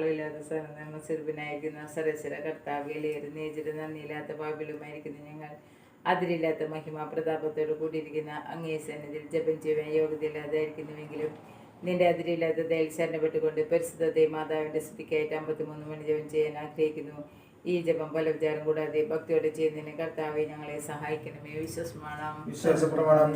അളവില്ലാത്ത സ്വരം നിങ്ങൾ സിർബിനായിരിക്കുന്ന സരസ്വര കർത്താവിലേറെ നേജിട്ട് നന്ദിയില്ലാത്ത പാപിലുമായിരിക്കുന്ന ഞങ്ങൾ. അതിരില്ലാത്ത മഹിമ പ്രതാപത്തോട് കൂടിയിരിക്കുന്ന അങ്ങേ സന്നിധിയിൽ ജപം ചെയ്യാൻ യോഗ്യതയില്ലാതായിരിക്കുന്നുവെങ്കിലും നിന്റെ അതിരില്ലാത്ത ദയൽ ശരണപ്പെട്ടുകൊണ്ട് പരിശുദ്ധത്തെ മാതാവിന്റെ സ്തുതിക്കായിട്ട് അമ്പത്തിമൂന്ന് മണി ജപം ചെയ്യാൻ ആഗ്രഹിക്കുന്നു. ഈ ജപം പല വിചാരം കൂടാതെ ഭക്തിയോടെ ചെയ്യുന്നതിന് കർത്താവെ ഞങ്ങളെ സഹായിക്കണമേ. വിശ്വസ്മാണം വിശ്വാസപ്രമാണം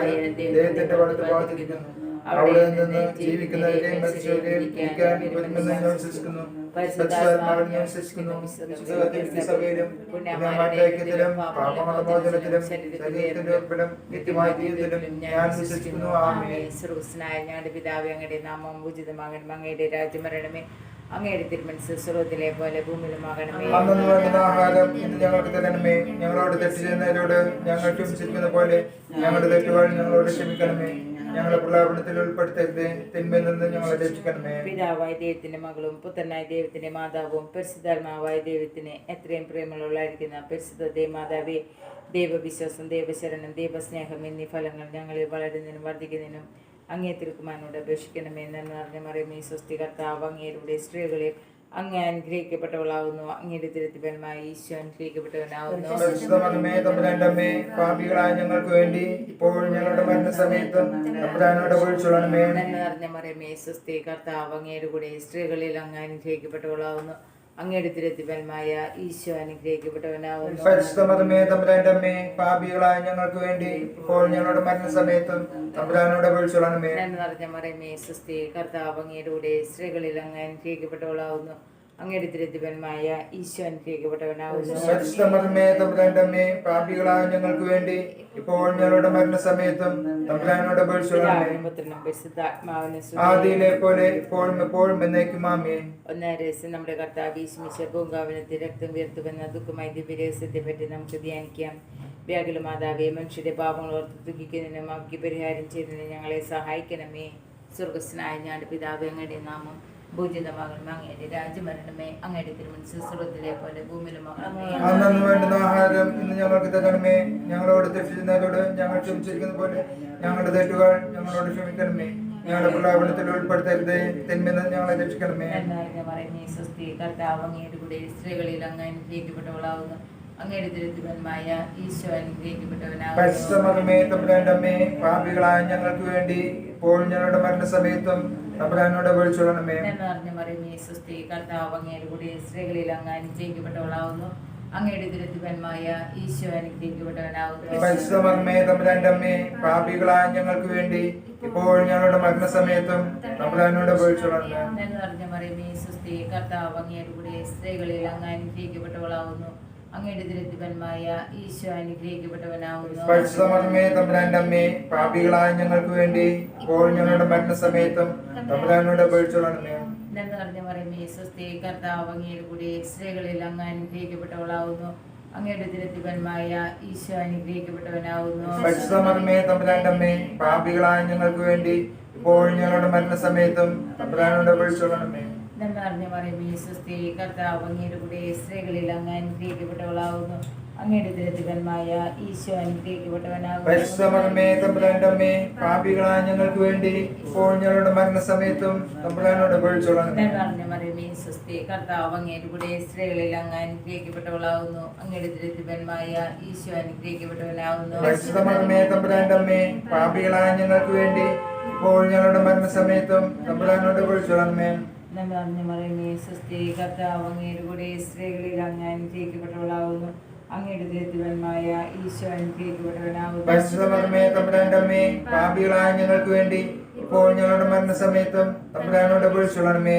ദൈവത്തിന്റെ ഞാൻ ഞാൻ ആമേ ശ്രോസ്നായ ഞങ്ങളുടെ പിതാവ് അങ്ങയുടെ നാമം ഉചിതമാകണം അങ്ങയുടെ രാജ്യം വരണമേ. അങ്ങയുടെ തിരുമനസ് സ്വർഗത്തിലെ പോലെ ഭൂമിയിലുമാകണമേ അന്നു വേണ്ടുന്ന ആഹാരം ഇന്ന് ഞങ്ങൾക്ക് തരണമേ. ഞങ്ങളോട് തെറ്റ് ചെയ്യുന്നവരോട് ഞങ്ങൾ ക്ഷമിച്ചിരിക്കുന്ന പോലെ ഞങ്ങളുടെ തെറ്റുകൾ ഞങ്ങളോട് ക്ഷമിക്കണമേ. ഞങ്ങളെ പ്രലാപനത്തിൽ ഉൾപ്പെടുത്തരുത്. തിന്മയിൽ നിന്ന് ഞങ്ങളെ രക്ഷിക്കണമേ. പിതാവായ ദൈവത്തിന്റെ മകളും പുത്രനായ ദൈവത്തിന്റെ മാതാവും പരിശുദ്ധാത്മാവായ ദൈവത്തിന് എത്രയും പ്രേമമുള്ളതായിരിക്കുന്ന പരിശുദ്ധ ദൈവമാതാവെ ദൈവവിശ്വാസം ദൈവശരണം ദൈവസ്നേഹം എന്നീ ഫലങ്ങൾ ഞങ്ങളിൽ വളരുന്നതിനും വർദ്ധിക്കുന്നതിനും അങ്ങേ തിരുക്കുമാനോട് അപേക്ഷിക്കണമേ എന്ന് നിറഞ്ഞ മറിയമേ സ്വസ്തി കർത്താവ് അങ്ങേരുടെ സ്ത്രീകളെ അങ്ങ് അനുഗ്രഹിക്കപ്പെട്ടവളാവുന്നു. അങ്ങയുടെ തിരുത്തിപരമായി ഈശോ അനുഗ്രഹിക്കപ്പെട്ടവനാവുന്നു. പാപികളായ ഞങ്ങൾക്ക് വേണ്ടി ഇപ്പോഴും ഞങ്ങളുടെ മരണസമയത്തും നിറഞ്ഞ മറിയമേ സ്വസ്തി കർത്താവ് അങ്ങയുടെ കൂടെ സ്ത്രീകളിൽ അങ്ങ് അനുഗ്രഹിക്കപ്പെട്ടവളാവുന്നു. അങ്ങയുടെ തിരുത്തിപ്പന്മായ ഈശോ അനുഗ്രഹിക്കപ്പെട്ടവനാവുന്നു തമ്പുരാന്റെ അമ്മേ പാപികളായ ഞങ്ങൾക്ക് വേണ്ടി ഇപ്പോൾ ഞങ്ങളുടെ മരണസമയത്തും തമ്പുരാനോട് വിളിച്ചോളണമേ നന്മ നിറഞ്ഞ മറിയമേ സ്വസ്തി കർത്താവ് അങ്ങയുടെ കൂടെ സ്ത്രീകളിൽ അങ്ങ് അനുഗ്രഹിക്കപ്പെട്ടവളാവുന്നു. അങ്ങയുടെ തിരുത്തിപരമായ ഈശോ തമ്പുരാന്റെ അമ്മേ പാപികളായ ഞങ്ങൾക്ക് വേണ്ടി ഇപ്പോൾ ഞങ്ങളുടെ മരണസമയത്തും തമ്പുരാനോട്. ആദിയിലെ പോലെ ഇപ്പോഴും എപ്പോഴും ഒന്നാം രഹസ്യം നമ്മുടെ കർത്താവ് ഈശ്മിശ പൂങ്കാവനത്തിൽ രക്തം വീർത്തുവെന്ന ദുഃഖമായി ദിവ്യരഹസ്യത്തെ പറ്റി നമുക്ക് ധ്യാനിക്കാം. വ്യാകുല മാതാവേ മനുഷ്യരുടെ പാപങ്ങൾ ഓർത്ത് ദുഃഖിക്കുന്നതിനും അവയ്ക്ക് പരിഹാരം ചെയ്യുന്നതിനും ഞങ്ങളെ സഹായിക്കണമേ. സ്വർഗസ്നായ ഞാൻ പിതാവ് എങ്ങനെ നാമം ഭൂജിതമാകണമേ അങ്ങയുടെ രാജ്യമരണമേ അങ്ങയുടെ തിരുമനസ് സ്വർഗത്തിലെ പോലെ ഭൂമിയിലുമാകണമേ അന്നു വേണ്ടുന്ന ആഹാരം ഇന്ന് ഞങ്ങൾക്ക് തരണമേ. ഞങ്ങളോട് തെറ്റിച്ചവരോട് ഞങ്ങൾ ക്ഷമിച്ചിരിക്കുന്ന പോലെ ഞങ്ങളുടെ തെറ്റുകൾ ഞങ്ങളോട് ക്ഷമിക്കണമേ. ഞങ്ങളുടെ പ്രലാപനത്തിൽ ഉൾപ്പെടുത്തരുത്. തിന്മയിൽ നിന്ന് ഞങ്ങളെ രക്ഷിക്കണമേ. എന്നായിരുന്നു പറയുന്നേ സ്വസ്തി കർത്താവ് അങ്ങയുടെ കൂടെ സ്ത്രീകളിൽ അങ്ങ് അനുഗ്രഹിക്കപ്പെട്ടവളാവുന്നു. അങ്ങയുടെ ഈശോ പാപികളായ ഞങ്ങൾക്ക് വേണ്ടി ഇപ്പോൾ ഞങ്ങളുടെ മരണസമയത്തും തമ്പുരാനോട് വിളിച്ചോളണമേ എന്ന് പറഞ്ഞ പറയുന്നേ സ്വസ്തി കർത്താവ് അങ്ങയുടെ കൂടെ സ്ത്രീകളിൽ അങ്ങ് അനുഗ്രഹിക്കപ്പെട്ടവളാവുന്നു അങ്ങയുടെ തിരുത്തിപന്മായ ഈശോ അനുഗ്രഹിക്കപ്പെട്ടവനാവുന്നു പരിശുദ്ധമേ പാപികളായ ഞങ്ങൾക്ക് വേണ്ടി ഇപ്പോൾ ഞങ്ങളുടെ മരണസമയത്തും തമ്പുരാനോട് വിളിച്ചോളണമേ എന്ന് മറിയമേ സുസ്ഥി കർത്താവ് അങ്ങയുടെ കൂടെ സ്ത്രീകളിൽ അങ്ങ് അനുഗ്രഹിക്കപ്പെട്ടവളാവുന്നു അങ്ങയുടെ തിരുത്തിപന്മായ ഈശോ അനുഗ്രഹിക്കപ്പെട്ടവനാവുന്നു. തമ്പുരാന്റെ അമ്മേ പാപികളായ ഞങ്ങൾക്ക് വേണ്ടി ഇപ്പോൾ ഞങ്ങളുടെ മരണസമയത്തും തമ്പുരാനോട് വിളിച്ചോളണമേ എന്ന് പറഞ്ഞ പറയുന്നേ സ്വസ്തി കർത്താവ് അങ്ങയുടെ കൂടെ സ്ത്രീകളിൽ അങ്ങ് അനുഗ്രഹിക്കപ്പെട്ടവളാവുന്നു. അങ്ങയുടെ തിരുത്തിപന്മായ ഈശോ അനുഗ്രഹിക്കപ്പെട്ടവനാവുന്നു. പരിശുദ്ധമേ തമ്പുരാന്റെ അമ്മേ പാപികളായ ഞങ്ങൾക്ക് വേണ്ടി ഇപ്പോൾ ഞങ്ങളുടെ മരണസമയത്തും തമ്പുരാനോട് വിളിച്ചോളണമേ എന്ന് പറയും പറയുന്നേ സ്വസ്തി കർത്താവ് അങ്ങയുടെ കൂടെ സ്ത്രീകളിൽ അങ്ങ് അനുഗ്രഹിക്കപ്പെട്ടവളാവുന്നു. അങ്ങയുടെ ദരിദ്രന്മായ ഈശോ അനുഗ്രഹിക്കപ്പെട്ടവനാകുന്നു. പാപികളായ ഞങ്ങൾക്ക് വേണ്ടി ഇപ്പോൾ ഞങ്ങളുടെ മരണസമയത്തും തമ്പുരാനോട് എന്ന് പറഞ്ഞ പറയുന്നേ സ്വസ്തി കർത്താവ് അങ്ങയുടെ കൂടെ സ്ത്രീകളിൽ അങ്ങ് അനുഗ്രഹിക്കപ്പെട്ടവളാവുന്നു. അങ്ങയുടെ ദരിദ്രന്മായ ഈശോ അനുഗ്രഹിക്കപ്പെട്ടവനാകുന്നു. പാപികളായ ഞങ്ങൾക്ക് വേണ്ടി ഇപ്പോൾ ഞങ്ങളുടെ മരണസമയത്തും തമ്പുരാനോട് വിളിച്ചോളണമേ എന്ന് പറഞ്ഞ പറയുന്നേ സ്വസ്തി കർത്താവ് അങ്ങയുടെ കൂടെ സ്ത്രീകളിൽ അങ്ങ് അനുഗ്രഹിക്കപ്പെട്ടവളാവുന്നു അങ്ങയുടെ തിരുത്തിപന്മായ ഈശോ അനുഗ്രഹിക്കപ്പെട്ടവനാവുന്നു ഞങ്ങൾക്ക് വേണ്ടി ഇപ്പോൾ ഞങ്ങളുടെ മരണസമയത്തും തമ്പുരാനോട് വിളിച്ചോളണമേ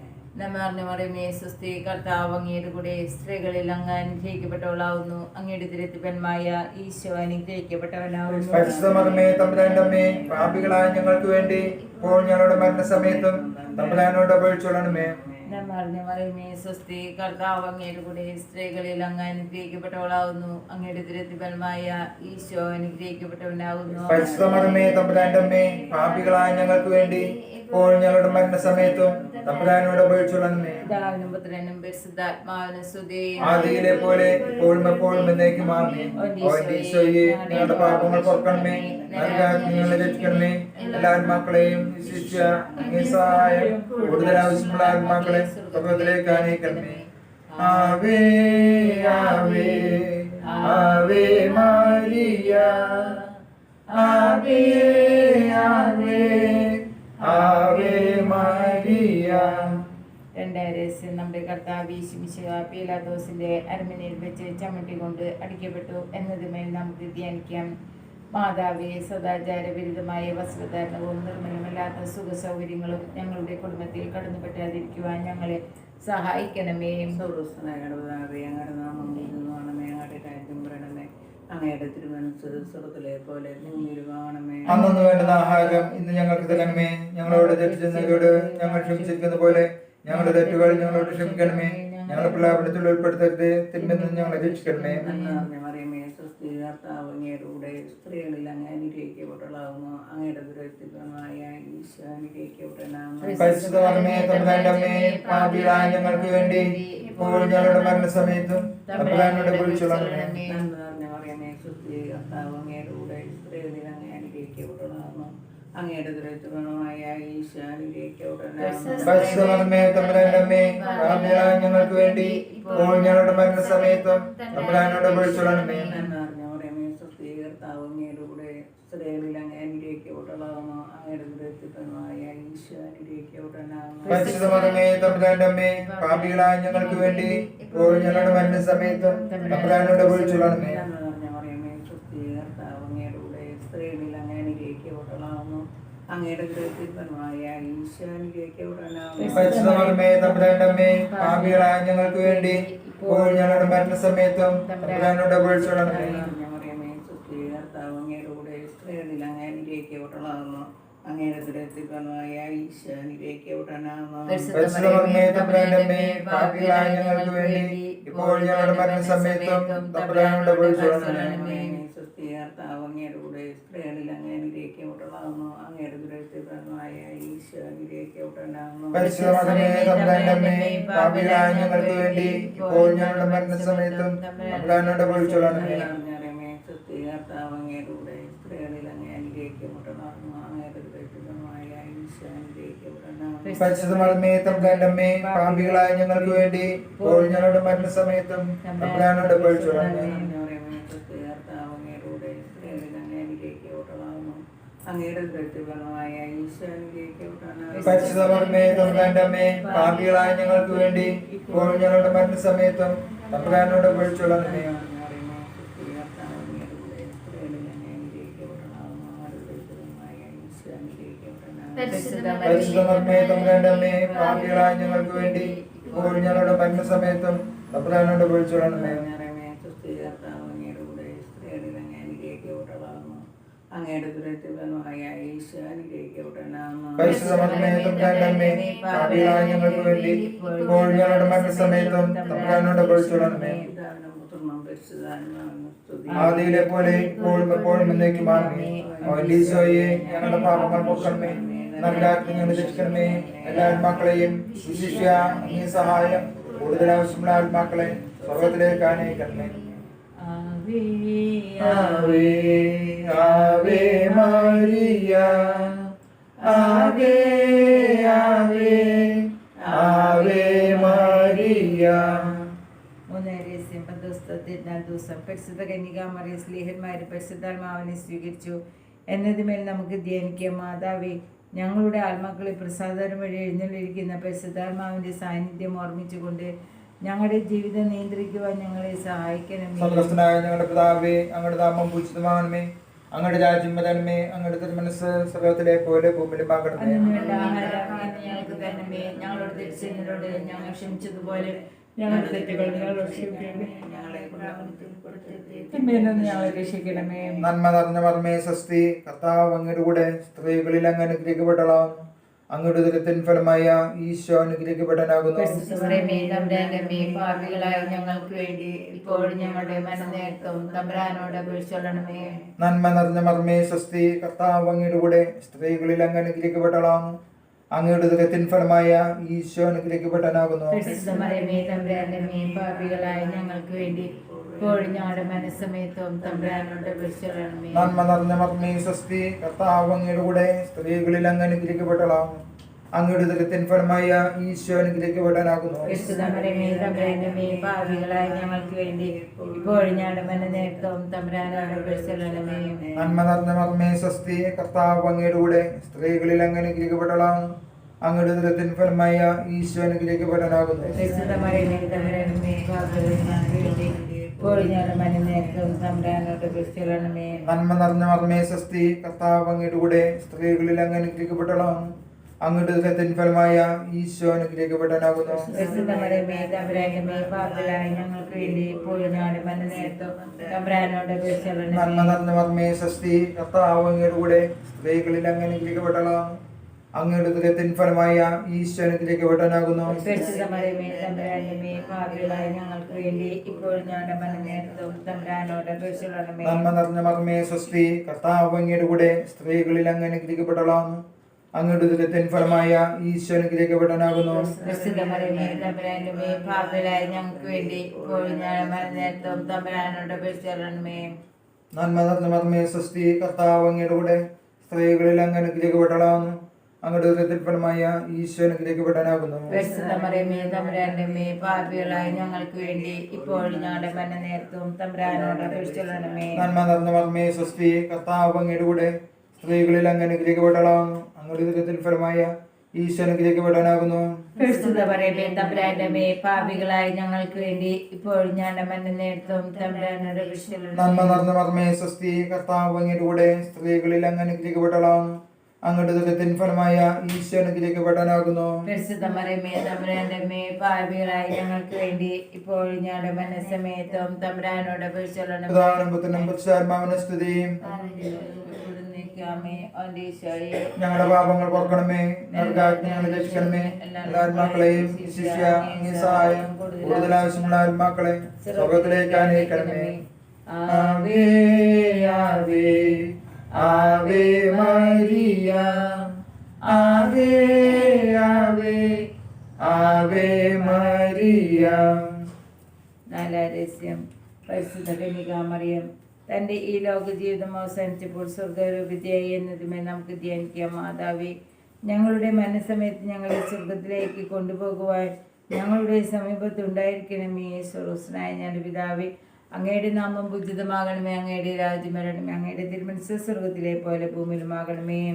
നമ്മറിന് മറിയമേ സുസ്ഥി കർത്താവ് അങ്ങയുടെ കൂടെ സ്ത്രീകളിൽ അങ്ങ് അനുഗ്രഹിക്കപ്പെട്ടവളാവുന്നു. അങ്ങയുടെ തിരുത്തിപ്പന്മായ ഈശോ അനുഗ്രഹിക്കപ്പെട്ടവനാവുന്നു. പാപികളായ ഞങ്ങൾക്ക് വേണ്ടി ഇപ്പോൾ ഞങ്ങളുടെ മരണസമയത്തും തമ്പുരാനോട് അപേക്ഷിച്ചോളണമേ നമ്മറിന് പറയുമേ സ്വസ്തി കർത്താവ് അങ്ങയുടെ കൂടെ സ്ത്രീകളിൽ അങ്ങ് അനുഗ്രഹിക്കപ്പെട്ടവളാവുന്നു. അങ്ങയുടെ തിരത്തിപ്പന്മായ ഈശോ അനുഗ്രഹിക്കപ്പെട്ടവനാവുന്നു. പരിശുദ്ധമേ തമ്പുരാന്റെ അമ്മേ പാപികളായ ഞങ്ങൾക്ക് വേണ്ടി ഇപ്പോൾ ഞങ്ങളുടെ മരണസമയത്തും തമ്പുരാനോട് പുത്രനും പരിശുദ്ധാത്മാവിനും ആദിയിലെ പോലെ എപ്പോഴും എന്നേക്കും ആമേ ഓ ഈശോയെ ഞങ്ങളുടെ പാപങ്ങൾ പൊറുക്കണമേ. രക്ഷിക്കണമേ. എല്ലാ ആത്മാക്കളെയും വിശിഷ്യ സഹായം കൂടുതൽ ആവശ്യമുള്ള ആത്മാക്കളെ സ്വർഗത്തിലേക്ക് അനയിക്കണമേ ആവേ ആവേ ആവേ മാരിയ ആവേ ആവേ ആവേ മാരിയ രണ്ടാം രഹസ്യം നമ്മുടെ കർത്താവ് ഈശുമിശിഹ പീലാദോസിന്റെ അരമനയിൽ വെച്ച് ചമ്മട്ടി കൊണ്ട് അടിക്കപ്പെട്ടു എന്നതുമേൽ നമുക്ക് ധ്യാനിക്കാം. മാതാവെ സദാചാര വിരുദ്ധമായ വസ്ത്രധാരണവും നിർമ്മലമല്ലാത്ത സുഖ സൗകര്യങ്ങളും ഞങ്ങളുടെ കുടുംബത്തിൽ കടന്നുപെട്ടാതിരിക്കുവാൻ ഞങ്ങളെ സഹായിക്കണമേ. രാജ്യം വരണമേ അങ്ങയുടെ പോലെ അന്നു വേണ്ടുന്ന ആഹാരം ഇന്ന് ഞങ്ങൾക്ക് തരണമേ. ഞങ്ങളോട് തെറ്റിച്ചെന്നവരോട് ഞങ്ങൾ ക്ഷമിച്ചിരിക്കുന്ന പോലെ ഞങ്ങളുടെ തെറ്റുകൾ ഞങ്ങളോട് ക്ഷമിക്കണമേ. ഞങ്ങളെ പിള്ളേരുടെ ഉൾപ്പെടുത്തരുത്. തിന്മെന്ന് ഞങ്ങളെ രക്ഷിക്കണമേ. നന്ദി മറിയമേ സ്വസ്തി കർത്താവ് അങ്ങയുടെ കൂടെ സ്ത്രീകളിൽ അങ്ങ് അനുഗ്രഹിക്കപ്പെട്ടുള്ളതാകുന്നു അങ്ങയുടെ ദുരത്തിമായ ഈശോ ഞങ്ങൾക്ക് വേണ്ടി ഇപ്പോൾ ഞങ്ങളുടെ മരണസമയത്തും മറിയമേ സ്വസ്തി കർത്താവ് അങ്ങയുടെ കൂടെ സ്ത്രീകളിൽ അങ്ങ് അനുഗ്രഹിക്കപ്പെട്ടുള്ളതാകുന്നു അങ്ങയുടെ ഞങ്ങൾക്ക് വേണ്ടി ഇപ്പോൾ ഞങ്ങളുടെ മരണസമയത്തും തമ്പുരാനോട് അങ്ങയുടെ പരിശുദ്ധമേ പാപികളായ ഞങ്ങൾക്ക് വേണ്ടി ഇപ്പോൾ ഞങ്ങളുടെ മരണസമയത്തും തമ്പുരാനോട് കൂടെ സ്ത്രീകളിൽ അങ്ങയുടെ പാപികളായ ഞങ്ങൾക്ക് വേണ്ടി ഇപ്പോൾ ഞങ്ങളുടെ മരണസമയത്തും തമ്പുരാനോട് വിളിച്ചോളണമേ മറിയമേ സ്വസ്ഥീകർത്താവ് അങ്ങയുടെ കൂടെ സ്ത്രീകളിൽ അങ്ങ് അനുഗ്രഹിക്കപ്പെട്ടളാകുന്നു അങ്ങയുടെ ഈശോ അനുഗ്രഹിക്കപ്പെട്ടനാകുന്നു അങ്ങയുടെ കൂടെ സ്ത്രീകളിൽ അങ്ങ് അങ്ങയുടെ ഈശോ പാപികളായ ഞങ്ങൾക്ക് വേണ്ടി ഇപ്പോൾ ഞങ്ങളുടെ മരണസമയത്തും തമ്പുരാനോട് വിളിച്ചോളണമേ സുസ്ഥികർത്താവ് അങ്ങയുടെ കൂടെ സ്ത്രീകളിൽ അങ്ങ് അനുഗ്രഹിക്കപ്പെട്ടതാകുന്നു അങ്ങയുടെ ദുരത്തിപരമായ ഈശോ അനുഗ്രഹിക്കപ്പെട്ടതാകുന്നു പരിശുദ്ധമേ തമ്പുരാന്റെ പാമ്പികളായ ഞങ്ങൾക്ക് വേണ്ടി ഇപ്പോൾ ഞങ്ങളുടെ മരണസമയത്തും തമ്പുരാനോട് പരിശുദ്ധമേ തമ്പുരാന്റെ അമ്മേ ഞങ്ങൾക്ക് വേണ്ടി ഇപ്പോൾ ഞങ്ങളുടെ മരണസമയത്തും തമ്പുരാനോട് വിളിച്ചോളണമേ പരിശുദ്ധമേ പാപികളായ ഞങ്ങൾക്ക് വേണ്ടി ഇപ്പോൾ ഞങ്ങളുടെ മരണസമയത്തും തമ്പുരാനോട് വിളിച്ചോളണമേ അങ്ങയുടെ ദുരത്തിപരമായ ഈശോ അനുഗ്രഹിക്കപ്പെട്ടനാകുന്നു പരിശുദ്ധമേ തമ്പുരാന്റെ അമ്മേ പാപികളായ ഞങ്ങൾക്ക് വേണ്ടി ഇപ്പോൾ ഞങ്ങളുടെ മരണസമയത്തും തമ്പുരാനോട് വിളിച്ചോളണമേ പിതാവിനും പുത്രനും പരിശുദ്ധാത്മാവിനും സ്തുതി ആദിയിലെ പോലെ ഇപ്പോഴും എപ്പോഴും എന്നേക്കുമാണ്. ഈശോയെ ഞങ്ങളുടെ പാപങ്ങൾ പൊക്കണമേ. നല്ല ആത്മീയ രക്ഷിക്കണമേ എല്ലാ ആത്മാക്കളെയും ശിശിഷ്യ നീ സഹായം കൂടുതൽ ആവശ്യമുള്ള ആത്മാക്കളെ സ്വർഗത്തിലേക്ക് ആനയിക്കണമേ. ആവേ ആവേ ആവേ മരിയ ആവേ ആവേ ആവേ മരിയ. പന്തോസ്തത്തിനാം ദിവസം. പരിശുദ്ധ കന്യക മറിയ പരിശുദ്ധാത്മാവിനെ സ്വീകരിച്ചു. എന്നതുമേൽ നമുക്ക് ധ്യാനിക്കാം. മാതാവേ ഞങ്ങളുടെ ആത്മാക്കളെ പ്രസാദനം വഴി എഴുന്നള്ളിരിക്കുന്ന പരിശുദ്ധാത്മാവിന്റെ സാന്നിധ്യം ഓർമ്മിച്ചുകൊണ്ട് ഞങ്ങളുടെ ജീവിതം നിയന്ത്രിക്കുവാൻ ഞങ്ങളെ സഹായിക്കണം സ്വർഗസ്ഥനായ ഞങ്ങളുടെ പിതാവേ അങ്ങയുടെ നാമം പൂജിതമാകണമേ. അങ്ങയുടെ രാജ്യം വരണമേ. അങ്ങയുടെ തിരുമനസ് സ്വർഗത്തിലെ പോലെ ആഹാരം ഇന്ന് ഞങ്ങൾക്ക് തരണമേ. ഞങ്ങളോട് തിരിച്ചതിനോട് ഞങ്ങൾ ക്ഷമിച്ചതുപോലെ ഞങ്ങളുടെ തെറ്റുകൾ ഞങ്ങളോട് രക്ഷിക്കണമേ. ഞങ്ങളെ രക്ഷിക്കണമേ. നന്മ നിറഞ്ഞ മർമ്മേ സ്വസ്തി കർത്താവ് അങ്ങയുടെ കൂടെ സ്ത്രീകളിൽ അങ്ങ് അനുഗ്രഹിക്കപ്പെട്ടളാം അങ്ങയുടെ ദുരിതത്തിൻ ഫലമായ ഈശോ അനുഗ്രഹിക്കപ്പെടാനാകുന്നു. പാപികളായ ഞങ്ങൾക്ക് വേണ്ടി ഇപ്പോഴും ഞങ്ങളുടെ തമ്പരാനോട് അപേക്ഷിച്ചോളണമേ. നന്മ നിറഞ്ഞ മർമ്മേ സ്വസ്തി കർത്താവ് അങ്ങയുടെ കൂടെ സ്ത്രീകളിൽ അങ്ങ് അനുഗ്രഹിക്കപ്പെട്ടളാവുന്നു അങ്ങയുടെ ദുഃഖത്തിൻ ഫലമായ ഈശോ അമ്മേ, പാപികളായ ഞങ്ങൾക്ക് വേണ്ടി നന്മ നിറഞ്ഞ മർമ്മേ സ്വസ്തി കർത്താവ് അങ്ങയുടെ കൂടെ സ്ത്രീകളിൽ അങ്ങ് അനുഗ്രഹിക്കപ്പെട്ടളാവുന്നു അങ്ങയുടെ ദുരിതത്തിൻ ഫലമായ ഈശോ അനുഗ്രഹിക്ക് വിടാനാകുന്നു ഞങ്ങൾക്ക് വേണ്ടി ഇപ്പോഴും നന്മ മർമ്മേ സ്വസ്തി കർത്താവ് അങ്ങയുടെ കൂടെ സ്ത്രീകളിൽ അങ്ങ് അനുഗ്രഹിക്കപ്പെട്ടളാവുന്നു അങ്ങയുടെ ദുരിതത്തിൻ ഫലമായ ഈശോ അനുഗ്രഹിക്ക് വിടാനാകുന്നു നന്മ നിറഞ്ഞ മർമ്മേ സ്വസ്തി കർത്താവ് അങ്ങയുടെ കൂടെ സ്ത്രീകളിൽ അങ്ങ് അനുഗ്രഹിക്കപ്പെട്ടളാവുന്നു അങ്ങയുടെ സത്യൻ ഫലമായ ഈശോ അനുഗ്രഹിക്കപ്പെടാനാകുന്നു ഞങ്ങൾക്ക് വേണ്ടി നന്മ നിറഞ്ഞ മർമ്മേ സ്വസ്തി കർത്താവ് അങ്ങയുടെ കൂടെ സ്ത്രീകളിൽ അങ്ങ് അനുഗ്രഹിക്കപ്പെട്ടളാവുന്നു അങ്ങയുടെ ദുരത്തിൻ ഫലമായ ഈശോ അനുഗ്രഹിക്കപ്പെടാനാകുന്നു ഞങ്ങൾക്ക് വേണ്ടി ഇപ്പോഴും നന്മ നിറഞ്ഞ മർമ്മേ സ്വസ്തി കർത്താവ് അങ്ങയുടെ കൂടെ സ്ത്രീകളിൽ അങ്ങ് അനുഗ്രഹിക്കപ്പെട്ടളാവുന്നു അങ്ങയുടെ ദുരിതത്തിൻ ഫലമായ ഈശോ അനുഗ്രഹിക്കപ്പെടാനാകുന്നു ഞങ്ങൾക്ക് വേണ്ടി നന്മ സ്വസ്തി കർത്താവ് അങ്ങയുടെ കൂടെ സ്ത്രീകളിൽ അങ്ങ് അനുഗ്രഹിക്കപ്പെട്ടളാവുന്നു അങ്ങയുടെ ദുരിതത്തിൻ ഫലമായ ഈശോ അനുഗ്രഹിക്കപ്പെടാനാകുന്നു പാപികളായ ഞങ്ങൾക്ക് വേണ്ടി ഇപ്പോൾ ഞങ്ങളുടെ തമ്പുരാനോട് നന്മ സ്വസ്തി കർത്താവ് അങ്ങയുടെ കൂടെ സ്ത്രീകളിൽ അങ്ങ് അനുഗ്രഹിക്കപ്പെട്ടളാവുന്നു ദുരിതത്തിൻ ഫലമായ ഈശോ അനുഗ്രഹിക്കപ്പെടാനാകുന്നു. പരിശുദ്ധമറിയമേ, തമ്പുരാന്റെ അമ്മേ, പാപികളായ ഞങ്ങൾക്ക് വേണ്ടി ഇപ്പോൾ ഞങ്ങളുടെ മനനേരത്തും തമ്പുരാനോട് അപേക്ഷിച്ചോളണമേ നന്മ നിറഞ്ഞ മർമ്മേ സ്വസ്തി കർത്താവ് അങ്ങയുടെ കൂടെ സ്ത്രീകളിൽ അങ്ങ് അനുഗ്രഹിക്കപ്പെട്ടളാവുന്നു അങ്ങയുടെ ദുഃഖത്തിൻ ഫലമായ ഈശോ അനുഗ്രഹിക്കപ്പെടാനാകുന്നു. പരിശുദ്ധമറിയമേ, തമ്പുരാന്റെ അമ്മേ, പാപികളായ ഞങ്ങൾക്ക് വേണ്ടി ഇപ്പോൾ ഞങ്ങളുടെ മനസ്സമേത്തും തമ്പുരാനോട് ഇവിടുന്നേക്കാമേ, അവന്റെ ഈശോയെ. ഞങ്ങളുടെ പാപങ്ങൾ പൊറുക്കണമേ നരകാജ്ഞകൾ രക്ഷിക്കണമേ എല്ലാ ആത്മാക്കളെയും ശിഷ്യ സഹായം കൂടുതൽ ആവശ്യമുള്ള ആത്മാക്കളെ സ്വർഗത്തിലേക്ക് അനയിക്കണമേ ആവേ ആവേ ആവേ മരിയ ആവേ ആവേ ആവേ മരിയ. നാലാരസ്യം പരിശുദ്ധ കന്യകാമറിയം തന്റെ ഈ ലോക ജീവിതം അവസാനിച്ചപ്പോൾ സ്വർഗരൂപിതയായി എന്നതുമേ നമുക്ക് ധ്യാനിക്കാം. മാതാവേ ഞങ്ങളുടെ മനസ്സമയത്ത് ഞങ്ങളെ സ്വർഗത്തിലേക്ക് കൊണ്ടുപോകുവാൻ ഞങ്ങളുടെ സമീപത്തുണ്ടായിരിക്കണമേ സ്വറൂസനായ ഞങ്ങളുടെ പിതാവേ അങ്ങയുടെ നാമം ഉചിതമാകണമേ. അങ്ങയുടെ രാജ്യം വരണമേ. അങ്ങയുടെ തിരുമനസ് സ്വർഗത്തിലെ പോലെ ഭൂമിയിലുമാകണമേ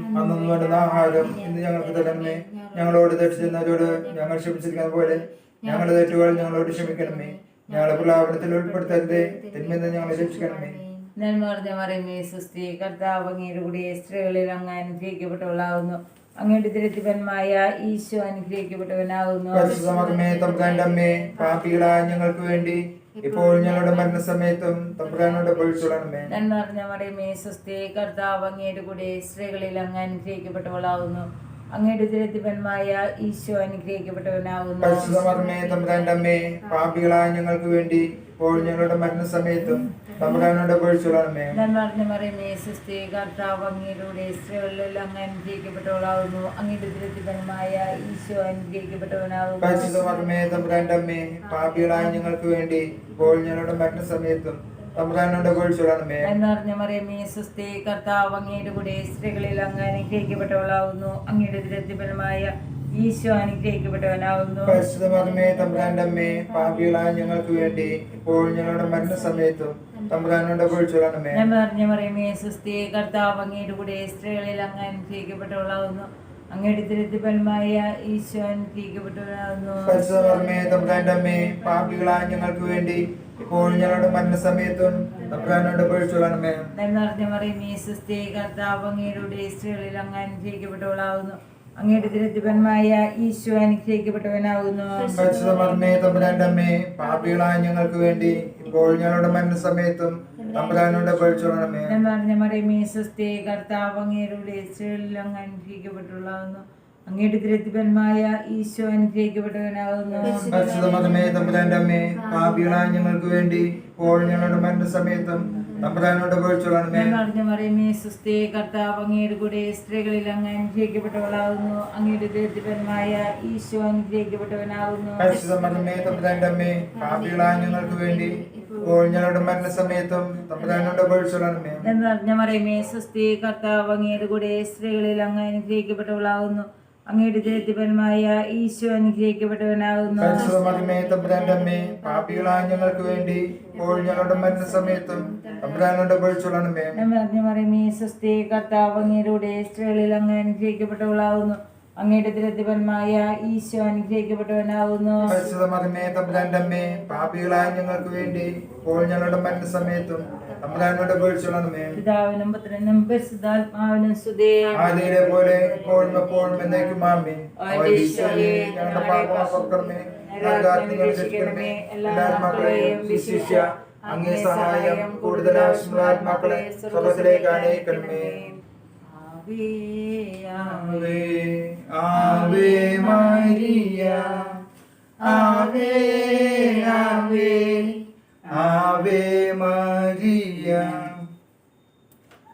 ആഹാരം ഞങ്ങൾക്ക് തരണമേ. ഞങ്ങളോട് തെറ്റിച്ചവരോട് ഞങ്ങൾ ക്ഷമിച്ചിരിക്കുന്ന പോലെ ഞങ്ങളുടെ തെറ്റുകൾ ഞങ്ങളോട് ക്ഷമിക്കണമേ. ഞങ്ങളെ പ്രലാപനത്തിൽ ഉൾപ്പെടുത്തരുതേ. തിന്മ ഞങ്ങളെ രക്ഷിക്കണമേ. നന്മ മറിയമേ സുസ്ഥി സുസ്തി കർത്താവ് അങ്ങയുടെ കൂടെ സ്ത്രീകളിൽ അങ്ങ് അനുഗ്രഹിക്കപ്പെട്ടവളാവുന്നു. അങ്ങയുടെ തിരുത്തിപ്പന്മായ ഈശോ അനുഗ്രഹിക്കപ്പെട്ടവനാവുന്നു. പാപികളായ ഞങ്ങൾക്ക് വേണ്ടി ഇപ്പോൾ ഞങ്ങളുടെ മരണസമയത്തും തമ്പുരാനോട് പൊഴിച്ചുടണമേ നന്മ പറഞ്ഞ പറയുമേ സുസ്തി കർത്താവ് അങ്ങയുടെ കൂടെ സ്ത്രീകളിൽ അങ്ങ് അനുഗ്രഹിക്കപ്പെട്ടവളാവുന്നു. അങ്ങയുടെ തിരുത്തിപ്പന്മായ ഈശോ അനുഗ്രഹിക്കപ്പെട്ടവനാവുന്നു. പാപികളായ ഞങ്ങൾക്ക് വേണ്ടി ഇപ്പോൾ ഞങ്ങളുടെ മരണസമയത്തും തമ്പുരാനോട് പൊഴിച്ചുടണമേ നന്മ പറഞ്ഞ പറയുമേ സുസ്തി കർത്താവ് അങ്ങയുടെ കൂടെ സ്ത്രീകളിൽ അങ്ങ് അനുഗ്രഹിക്കപ്പെട്ടവളാവുന്നു. അങ്ങയുടെ ഈശോ അനുഗ്രഹിക്കപ്പെട്ടവനാകുന്നു പരിശുദ്ധമേ തമ്പുരാന്റെ അമ്മേ പാപികളായ ഞങ്ങൾക്ക് വേണ്ടി ഇപ്പോൾ ഞങ്ങളുടെ മരണസമയത്തും എന്നറിഞ്ഞ മറിയമേ സുസ്ഥി കർത്താവ് അങ്ങയുടെ കൂടെ സ്ത്രീകളിൽ അങ്ങ് അനുഗ്രഹിക്കപ്പെട്ടവളാവുന്നു. അങ്ങയുടെ ദുരത്തിഫലമായ ഈശോ അനുഗ്രഹിക്കപ്പെട്ടവനാവുന്നു. പരിശുദ്ധമേ തമ്പുരാന്റെ അമ്മേ പാപികളായ ഞങ്ങൾക്ക് വേണ്ടി ഇപ്പോൾ ഞങ്ങളുടെ മരണസമയത്തും തമ്പുരാനോട് ഞാൻ പറഞ്ഞ കർത്താവ് അങ്ങയുടെ കൂടെ സ്ത്രീകളിൽ അങ്ങ് അനുഗ്രഹിക്കപ്പെട്ടവളാവുന്നു. അങ്ങയുടെ ദുരത്തിഫലമായ ഈശോ അനുഗ്രഹിക്കപ്പെട്ടവനാവുന്നു. പരിശുദ്ധമേ തമ്പുരാന്റെ അമ്മേ പാപികളായ ഞങ്ങൾക്ക് വേണ്ടി ഇപ്പോൾ ഞങ്ങളുടെ മരണസമയത്തും തമ്പുരാനോട് നിറഞ്ഞ മറിയമേ സുസ്ഥേ കർത്താവ് അങ്ങയുടെ സ്ത്രീകളിൽ അങ്ങ് അനുഗ്രഹിക്കപ്പെട്ടവളാവുന്നു. അങ്ങയുടെ തിരുത്തിപ്പന്മായ ഈശോ അനുഗ്രഹിക്കപ്പെട്ടവനാകുന്നു. പരിശുദ്ധമർമ്മേ തമ്പുരാന്റെ അമ്മേ പാപികളായ ഞങ്ങൾക്ക് വേണ്ടി ഇപ്പോൾ ഞങ്ങളുടെ മരണസമയത്തും തമ്പുരാനോട് മറിയമേ കർത്താവ് അങ്ങയുടെ ഈശോ അനുഗ്രഹിക്കപ്പെട്ടവനാകുന്നു. പാപികളായ ഞങ്ങൾക്ക് വേണ്ടി ഇപ്പോൾ ഞങ്ങളുടെ മരണസമയത്തും തമ്പുരാനോട് മറിയമേ സുസ്ഥേ കർത്താവ് അങ്ങയുടെ കൂടെ സ്ത്രീകളിൽ അങ്ങ് അനുഗ്രഹിക്കപ്പെട്ടവളാകുന്നു അങ്ങയുടെ തിരത്തിപന്മായ ഈശോ അനുഗ്രഹിക്കപ്പെട്ടവനാകുന്നു തമ്പുരാന്റെ അമ്മേ പാപികളായ ഞങ്ങൾക്ക് വേണ്ടി ഇപ്പോൾ ഞങ്ങളുടെ മരണസമയത്തും തമ്പുരാനോട് പേഴ്ചൊള്ളണമേ നിറഞ്ഞ മറിയമേ സുസ്ഥി കർത്താവ് അങ്ങയുടെ കൂടെ സ്ത്രീകളിൽ അങ്ങ് അനുഗ്രഹിക്കപ്പെട്ടവളാകുന്നു അങ്ങയുടെ ദൈത്യപരമായ ഈശോ അനുഗ്രഹിക്കപ്പെട്ടവനാകുന്നു. പാപികളായ ഞങ്ങൾക്ക് വേണ്ടി ഇപ്പോൾ ഞങ്ങളുടെ കർത്താവ് സ്ത്രീകളിൽ അങ്ങ് അനുഗ്രഹിക്കപ്പെട്ടവളാകുന്നു. അങ്ങയുടെ ദൈത്യപരമായ ഈശോ അനുഗ്രഹിക്കപ്പെട്ടവനാകുന്നു. പരിശുദ്ധമർമ്മേ തമ്പുരാന്റെ അമ്മേ പാപികളായ ഞങ്ങൾക്ക് വേണ്ടി ഇപ്പോൾ ഞങ്ങളുടെ മരണസമയത്തും പിതാവിനും പുത്രനും പരിശുദ്ധാത്മാവിനും സ്തുതേ. പോലെ ഇപ്പോഴും എപ്പോഴും എന്നേക്കും ഞങ്ങളുടെ രക്ഷിക്കണമേ എല്ലാ വിശിഷ്യ അങ്ങേ സഹായം കൂടുതൽ ആവശ്യമുള്ള ആത്മാക്കളെ സ്വർഗത്തിലേക്ക് അനയിക്കണമേ ആവേ, ആവേ. Ave ആവേ Ave, Ave, ആവേ Maria.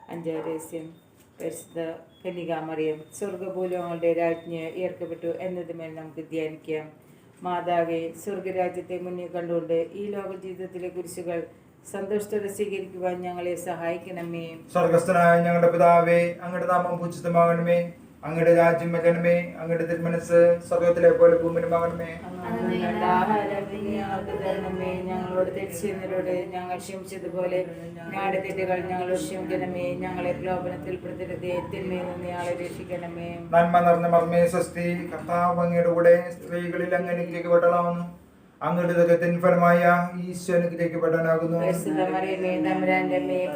അഞ്ചാം രഹസ്യം പരിശുദ്ധ കനികാമറിയം സ്വർഗഭൂലോകങ്ങളുടെ രാജ്ഞി ഏർക്കപ്പെട്ടു എന്നതുമേൽ നമുക്ക് ധ്യാനിക്കാം മാതാവെ സ്വർഗരാജ്യത്തെ മുന്നിൽ കണ്ടുകൊണ്ട് ഈ ലോക ജീവിതത്തിലെ കുരിശുകൾ സന്തോഷത്തോടെ സ്വീകരിക്കുവാൻ ഞങ്ങളെ സഹായിക്കണമേ. സ്വർഗസ്ഥനായ ഞങ്ങളുടെ പിതാവേ അങ്ങയുടെ നാമം പൂജിതമാകണമേ അങ്ങയുടെ രാജ്യം വരണമേ അങ്ങയുടെ തിരുമനസ് സ്വർഗത്തിലെ പോലെ ഭൂമിനുമാകണമേ ഞങ്ങളോട് തെറ്റിച്ചവരോട് ഞങ്ങൾ ക്ഷമിച്ചതുപോലെ ഞങ്ങളുടെ തെറ്റുകൾ ഞങ്ങളോട് ക്ഷമിക്കണമേ. ഞങ്ങളെ പ്രലോഭനത്തിൽ പെടുത്തരുതേ. തിന്മയിൽ നിന്ന് ഞങ്ങളെ രക്ഷിക്കണമേ. നന്മ നിറഞ്ഞ മർമ്മേ സ്വസ്തി കർത്താവ് അങ്ങയുടെ കൂടെ സ്ത്രീകളിൽ അങ്ങനെ അനുഗ്രഹിക്കപ്പെട്ടളാവുന്നു അങ്ങയുടെ ദുരിതത്തിൻ ഫലമായ ഈശോ അനുഗ്രഹിക്കപ്പെടാനാകുന്നു.